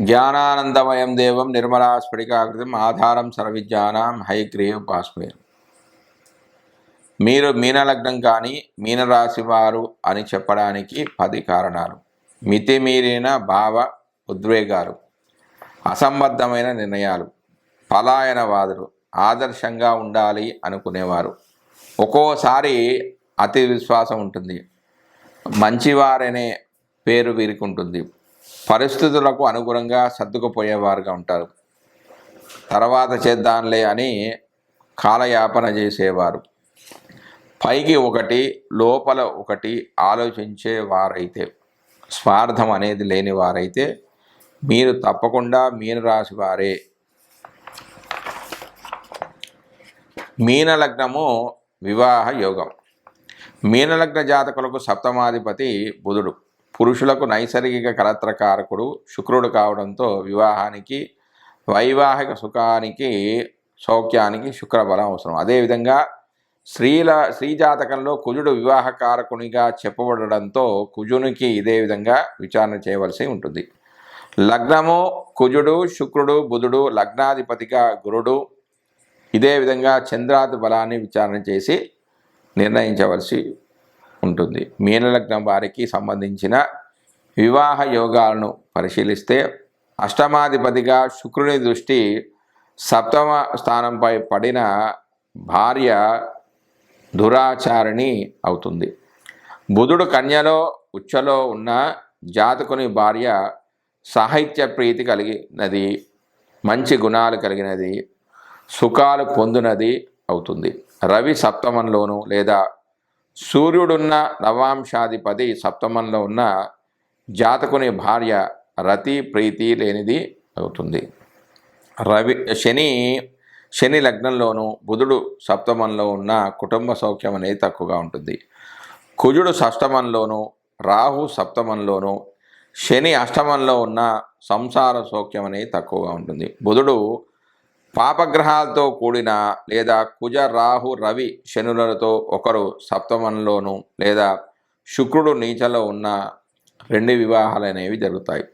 జ్ఞానానందమయం దేవం నిర్మలా స్ఫటికాకృతం ఆధారం సర్వవిద్యానాం హైగ్రీవ్ పాస్మే మీరు మీనలగ్నం కానీ మీనరాశి వారు అని చెప్పడానికి పది కారణాలు. మితిమీరిన భావ ఉద్వేగాలు అసంబద్ధమైన నిర్ణయాలు పలాయనవాదులు ఆదర్శంగా ఉండాలి అనుకునేవారు. ఒక్కోసారి అతి విశ్వాసం ఉంటుంది. మంచివారనే పేరు వీరికి ఉంటుంది. పరిస్థితులకు అనుగుణంగా సర్దుకుపోయేవారుగా ఉంటారు. తర్వాత చేద్దాంలే అని కాలయాపన చేసేవారు. పైకి ఒకటి లోపల ఒకటి ఆలోచించే వారైతే స్వార్థం అనేది లేని వారైతే మీరు తప్పకుండా మీనరాశి వారే. మీనలగ్నము వివాహ యోగం. మీనలగ్న జాతకులకు సప్తమాధిపతి బుధుడు. పురుషులకు నైసర్గిక కలత్రకారకుడు శుక్రుడు కావడంతో వివాహానికి వైవాహిక సుఖానికి సౌఖ్యానికి శుక్రబలం అవసరం. అదేవిధంగా స్త్రీల స్త్రీ జాతకంలో కుజుడు వివాహకారకునిగా చెప్పబడడంతో కుజునికి ఇదే విధంగా విచారణ చేయవలసి ఉంటుంది. లగ్నము కుజుడు శుక్రుడు బుధుడు లగ్నాధిపతిగా గురుడు ఇదే విధంగా చంద్రాది బలాన్ని విచారణ చేసి నిర్ణయించవలసి ఉంటుంది. మీనలగ్నం వారికి సంబంధించిన వివాహ యోగాలను పరిశీలిస్తే అష్టమాధిపతిగా శుక్రుని దృష్టి సప్తమ స్థానంపై పడిన భార్య దురాచారిణి అవుతుంది. బుధుడు కన్యలో ఉచ్చలో ఉన్న జాతకుని భార్య సాహిత్య ప్రీతి కలిగినది మంచి గుణాలు కలిగినది సుఖాలు పొందినది అవుతుంది. రవి సప్తమంలోను లేదా సూర్యుడున్న నవాంశాధిపతి సప్తమంలో ఉన్న జాతకుని భార్య రతి ప్రీతి లేనిది అవుతుంది. రవి శని శని లగ్నంలోనూ బుధుడు సప్తమంలో ఉన్న కుటుంబ సౌఖ్యం అనేది తక్కువగా ఉంటుంది. కుజుడు సష్టమంలోనూ రాహు సప్తమంలోనూ శని అష్టమంలో ఉన్న సంసార సౌఖ్యం అనేది తక్కువగా ఉంటుంది. బుధుడు పాపగ్రహాలతో కూడిన లేదా కుజ రాహు రవి శనులతో ఒకరు సప్తమంలోను లేదా శుక్రుడు నీచలో ఉన్న రెండు వివాహాలు అనేవి జరుగుతాయి.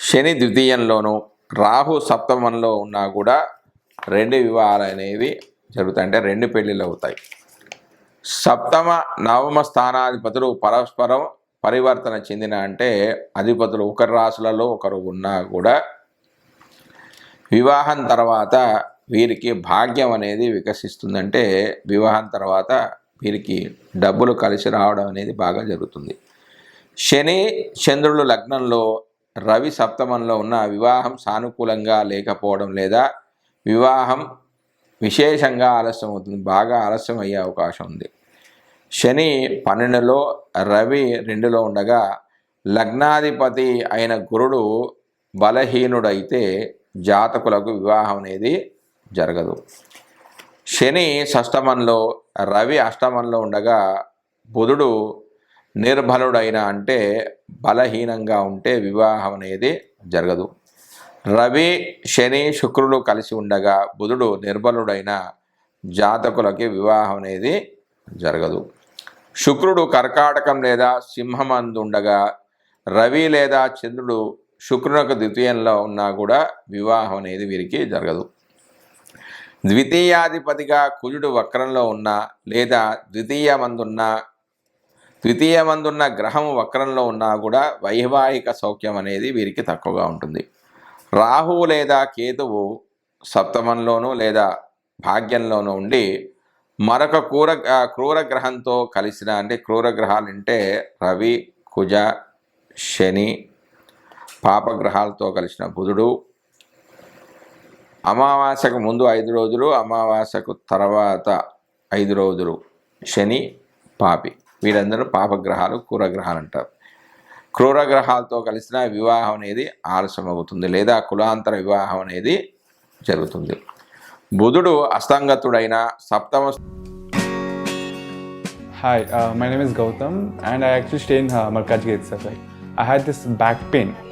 శని ద్వితీయంలోను రాహు సప్తమంలో ఉన్నా కూడా రెండు వివాహాలు అనేవి జరుగుతాయి. అంటే రెండు పెళ్ళిళ్ళు అవుతాయి. సప్తమ నవమ స్థానాధిపతులు పరస్పరం పరివర్తన చెందిన అంటే అధిపతులు ఒకరి రాశులలో ఒకరు ఉన్నా కూడా వివాహం తర్వాత వీరికి భాగ్యం అనేది వికసిస్తుందంటే వివాహం తర్వాత వీరికి డబ్బులు కలిసి రావడం అనేది బాగా జరుగుతుంది. శని చంద్రుడు లగ్నంలో రవి సప్తమంలో ఉన్న వివాహం సానుకూలంగా లేకపోవడం లేదా వివాహం విశేషంగా ఆలస్యం అవుతుంది బాగా ఆలస్యం అయ్యే అవకాశం ఉంది. శని పన్నెండులో రవి రెండులో ఉండగా లగ్నాధిపతి అయిన గురుడు బలహీనుడైతే జాతకులకు వివాహం అనేది జరగదు. శని షష్టమంలో రవి అష్టమంలో ఉండగా బుధుడు నిర్బలుడైన అంటే బలహీనంగా ఉంటే వివాహం అనేది జరగదు. రవి శని శుక్రుడు కలిసి ఉండగా బుధుడు నిర్బలుడైన జాతకులకి వివాహం అనేది జరగదు. శుక్రుడు కర్కాటకం లేదా సింహమందు ఉండగా రవి లేదా చంద్రుడు శుక్రునికి ద్వితీయంలో ఉన్నా కూడా వివాహం అనేది వీరికి జరగదు. ద్వితీయాధిపతిగా కుజుడు వక్రంలో ఉన్న లేదా ద్వితీయమందున్న ద్వితీయమందున్న గ్రహం వక్రంలో ఉన్నా కూడా వైవాహిక సౌఖ్యం అనేది వీరికి తక్కువగా ఉంటుంది. రాహువు లేదా కేతువు సప్తమంలోనూ లేదా భాగ్యంలోనూ ఉండి మరొక క్రూర క్రూర గ్రహంతో కలిసిన అంటే క్రూర గ్రహాలు అంటే రవి కుజ శని పాపగ్రహాలతో కలిసిన బుధుడు అమావాస్యకు ముందు ఐదు రోజులు అమావాస్యకు తర్వాత ఐదు రోజులు శని పాపి వీరందరూ పాపగ్రహాలు కూరగ్రహాలు అంటారు క్రూరగ్రహాలతో కలిసిన వివాహం అనేది ఆలస్యం అవుతుంది లేదా కులాంతర వివాహం అనేది జరుగుతుంది బుధుడు అస్తంగతుడైన సప్తమ hi my name is Gautam and I actually actually stay in uh, Malkajgiri itself. Like, I had.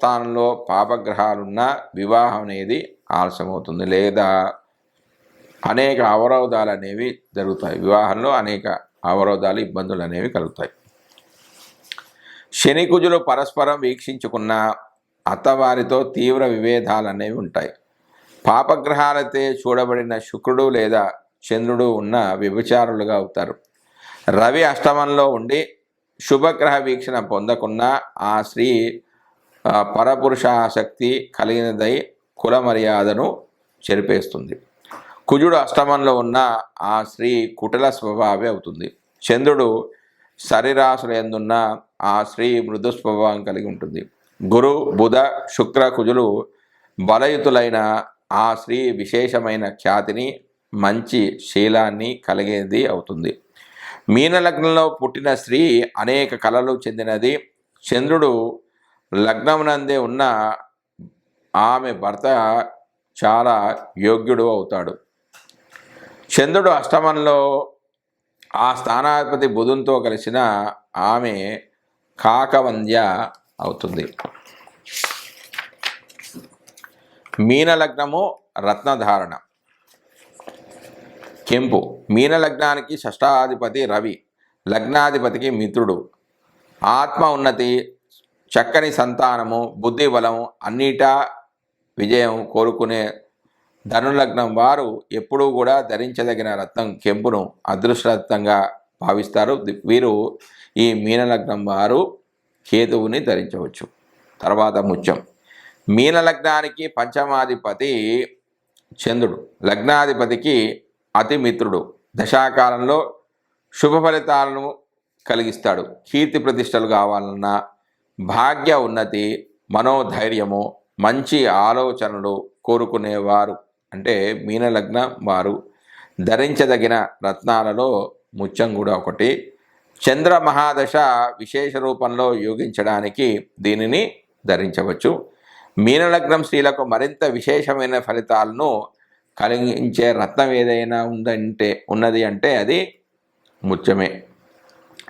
స్థానంలో పాపగ్రహాలున్న వివాహం అనేది ఆలస్యమవుతుంది లేదా అనేక అవరోధాలు అనేవి జరుగుతాయి. వివాహంలో అనేక అవరోధాలు ఇబ్బందులు అనేవి కలుగుతాయి. శని కుజులు పరస్పరం వీక్షించుకున్న అత్తవారితో తీవ్ర విభేదాలు అనేవి ఉంటాయి. పాపగ్రహాలతో చూడబడిన శుక్రుడు లేదా చంద్రుడు ఉన్న వ్యభిచారులుగా అవుతారు. రవి అష్టమంలో ఉండి శుభగ్రహ వీక్షణ పొందకున్నా ఆ స్త్రీ ఆ, పరపురుష ఆసక్తి కలిగినదై కుల మర్యాదను చెరిపేస్తుంది. కుజుడు అష్టమంలో ఉన్న ఆ స్త్రీ కుటల స్వభావి అవుతుంది. చంద్రుడు శరీరాశుల ఎందున్న ఆ స్త్రీ మృదు స్వభావం కలిగి ఉంటుంది. గురు బుధ శుక్ర కుజులు బలయుతులైన ఆ స్త్రీ విశేషమైన ఖ్యాతిని మంచి శీలాన్ని కలిగేది అవుతుంది. మీనలగ్నంలో పుట్టిన స్త్రీ అనేక కళలు చెందినది. చంద్రుడు లగ్నమునందే ఉన్న ఆమె భర్త చాలా యోగ్యుడు అవుతాడు. చంద్రుడు అష్టమంలో ఆ స్థానాధిపతి బుధునితో కలిసిన ఆమె కాకవంద్య అవుతుంది. మీనలగ్నము రత్నధారణ. కెంపు. మీన లగ్నానికి షష్టాధిపతి రవి లగ్నాధిపతికి మిత్రుడు. ఆత్మ ఉన్నతి చక్కని సంతానము బుద్ధి బలం అన్నిటా విజయం కోరుకునే ధనులగ్నం వారు ఎప్పుడూ కూడా ధరించదగిన రత్నం కెంపును అదృష్టరత్నంగా భావిస్తారు. వీరు ఈ మీనలగ్నం వారు కేతువుని ధరించవచ్చు. తర్వాత ముత్యం. మీనలగ్నానికి పంచమాధిపతి చంద్రుడు. లగ్నాధిపతికి అతి మిత్రుడు. దశాకాలంలో శుభ ఫలితాలను కలిగిస్తాడు. కీర్తి ప్రతిష్టలు కావాలన్నా భాగ్య ఉన్నతి మనోధైర్యము మంచి ఆలోచనలు కోరుకునేవారు. అంటే మీనలగ్నం వారు. ధరించదగిన రత్నాలలో ముత్యం కూడా ఒకటి. చంద్ర మహాదశ విశేష రూపంలో యోగించడానికి దీనిని ధరించవచ్చు. మీనలగ్నం స్త్రీలకు మరింత విశేషమైన ఫలితాలను కలిగించే రత్నం ఏదైనా ఉందంటే ఉన్నది అంటే అది ముత్యమే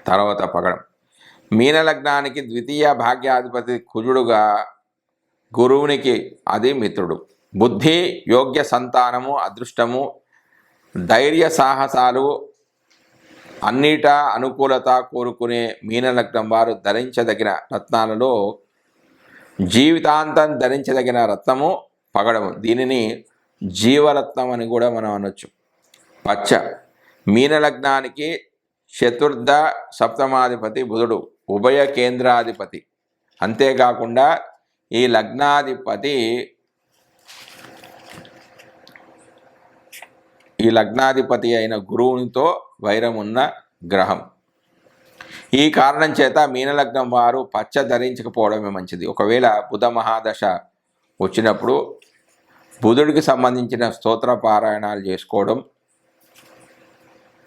తర్వాత పగడం. మీనలగ్నానికి ద్వితీయ భాగ్యాధిపతి కుజుడుగా గురువునికి అది మిత్రుడు. బుద్ధి యోగ్య సంతానము అదృష్టము ధైర్య సాహసాలు అన్నిటా అనుకూలత కోరుకునే మీనలగ్నం వారు ధరించదగిన రత్నాలలో జీవితాంతం ధరించదగిన రత్నము పగడము. దీనిని జీవరత్నం అని కూడా మనం అనొచ్చు. పచ్చ మీనలగ్నానికి చతుర్థ సప్తమాధిపతి బుధుడు. ఉభయ కేంద్రాధిపతి. అంతేకాకుండా ఈ లగ్నాధిపతి ఈ లగ్నాధిపతి అయిన గురువునితో వైరం ఉన్న గ్రహం. ఈ కారణం చేత మీనలగ్నం వారు పచ్చ ధరించకపోవడమే మంచిది. ఒకవేళ బుధ మహాదశ వచ్చినప్పుడు బుధుడికి సంబంధించిన స్తోత్ర పారాయణాలు చేసుకోవడం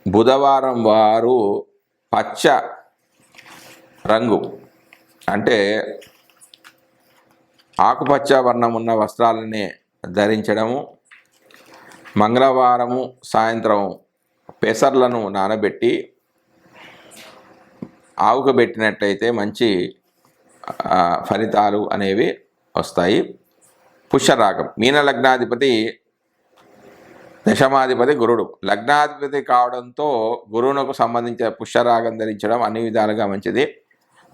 బుధవారం వారు పచ్చ రంగు. అంటే ఆకుపచ్చ వర్ణం ఉన్న వస్త్రాలని ధరించడము మంగళవారము సాయంత్రం పెసర్లను నానబెట్టి ఆవుకబెట్టినట్టయితే మంచి ఫలితాలు అనేవి వస్తాయి. పుష్యరాగం. మీన లగ్నాధిపతి దశమాధిపతి గురుడు. లగ్నాధిపతి కావడంతో గురువునకు సంబంధించిన పుష్యరాగం ధరించడం అన్ని విధాలుగా మంచిది.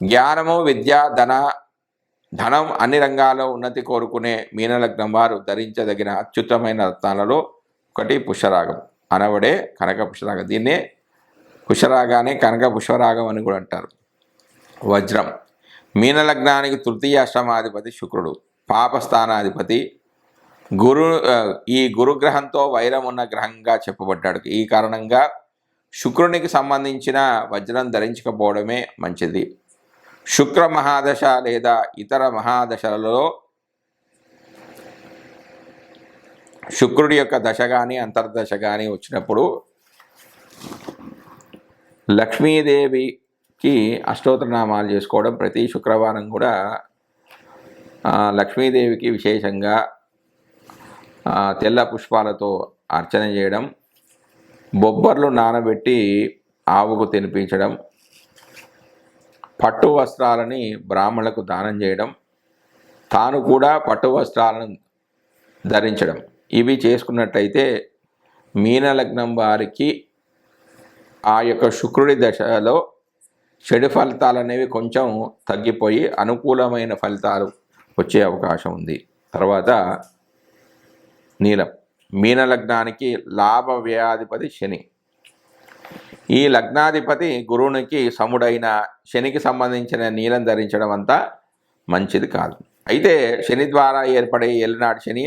జ్ఞానము విద్య ధన ధనం అన్ని రంగాల్లో ఉన్నతి కోరుకునే మీనలగ్నం వారు ధరించదగిన అత్యుత్తమైన రత్నాలలో ఒకటి పుష్యరాగం. అనబడే కనక పుష్యరాగం. దీన్నే పుష్యరాగానే కనక పుష్పరాగం అని కూడా అంటారు. వజ్రం. మీనలగ్నానికి తృతీయ అష్టమాధిపతి శుక్రుడు. పాపస్థానాధిపతి. గురు ఈ గురుగ్రహంతో వైరం ఉన్న గ్రహంగా చెప్పబడ్డాడు. ఈ కారణంగా శుక్రునికి సంబంధించిన వజ్రం ధరించకపోవడమే మంచిది. శుక్ర మహాదశ లేదా ఇతర మహాదశలలో శుక్రుడి యొక్క దశ కానీ అంతర్దశ కానీ వచ్చినప్పుడు లక్ష్మీదేవికి అష్టోత్తరనామాలు చేసుకోవడం ప్రతి శుక్రవారం కూడా లక్ష్మీదేవికి విశేషంగా తెల్ల పుష్పాలతో అర్చన చేయడం బొబ్బర్లు నానబెట్టి ఆవుకు తినిపించడం పట్టు వస్త్రాలని బ్రాహ్మణులకు దానం చేయడం తాను కూడా పట్టు వస్త్రాలను ధరించడం. ఇవి చేసుకున్నట్టయితే మీనలగ్నం వారికి ఆ యొక్క శుక్రుడి దశలో చెడు ఫలితాలు అనేవి కొంచెం తగ్గిపోయి అనుకూలమైన ఫలితాలు వచ్చే అవకాశం ఉంది. తర్వాత నీలం. మీన లగ్నానికి లాభ వ్యయాధిపతి శని. ఈ లగ్నాధిపతి గురువునికి సముడైన శనికి సంబంధించిన నీలం ధరించడం అంతా మంచిది కాదు. అయితే శని ద్వారా ఏర్పడే ఏలినాటి శని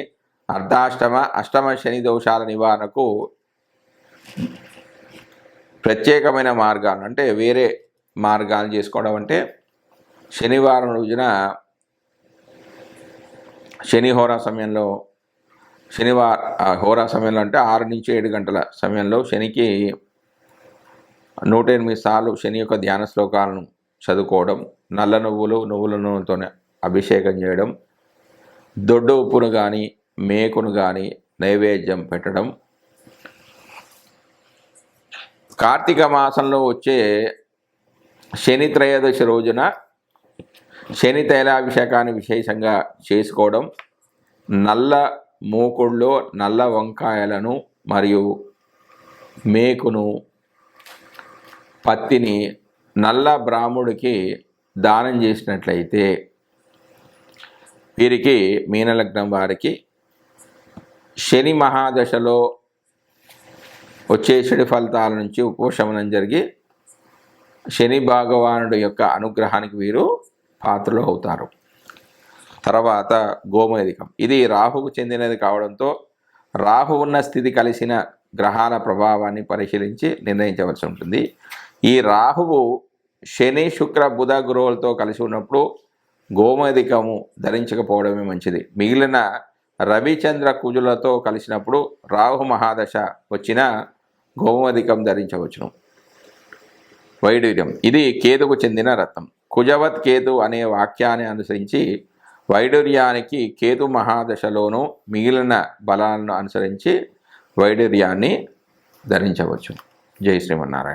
అర్ధాష్టమ అష్టమ శని దోషాల నివారణకు ప్రత్యేకమైన మార్గాలు అంటే వేరే మార్గాలు చేసుకోవడం అంటే శనివారం రోజున శని హోరా సమయంలో శనివార హోరా సమయంలో అంటే ఆరు నుంచి ఏడు గంటల సమయంలో శనికి నూట ఎనిమిది సార్లు శని యొక్క ధ్యాన శ్లోకాలను చదువుకోవడం నల్ల నువ్వులు నువ్వుల నూనెతోనే అభిషేకం చేయడం దొడ్డు ఉప్పును కానీ మేకును కానీ నైవేద్యం పెట్టడం. కార్తీక మాసంలో వచ్చే శని త్రయోదశి రోజున శని తైలాభిషేకాన్ని విశేషంగా చేసుకోవడం నల్ల మూకుళ్ళు నల్ల వంకాయలను మరియు మేకును పత్తిని నల్ల బ్రాహ్ముడికి దానం చేసినట్లయితే వీరికి మీనలగ్నం వారికి శని మహాదశలో వచ్చే చెడు ఫలితాల నుంచి ఉపశమనం జరిగి శని భగవానుడు యొక్క అనుగ్రహానికి వీరు పాత్రలు అవుతారు. తర్వాత గోమేధికం ఇది రాహుకు చెందినది కావడంతో రాహు ఉన్న స్థితి కలిసిన గ్రహాల ప్రభావాన్ని పరిశీలించి నిర్ణయించవలసి ఉంటుంది. ఈ రాహువు శని శుక్ర బుధ గురువులతో కలిసి ఉన్నప్పుడు గోమధికము ధరించకపోవడమే మంచిది. మిగిలిన రవిచంద్ర కుజులతో కలిసినప్పుడు రాహు మహాదశ వచ్చిన గోమధికం ధరించవచ్చును. వైడూర్యం. ఇది కేతుకు చెందిన రత్నం. కుజవత్ కేతు అనే వాక్యాన్ని అనుసరించి వైడూర్యానికి కేతు మహాదశలోనూ మిగిలిన బలాలను అనుసరించి వైడూర్యాన్ని ధరించవచ్చు జై శ్రీమన్నారాయణ.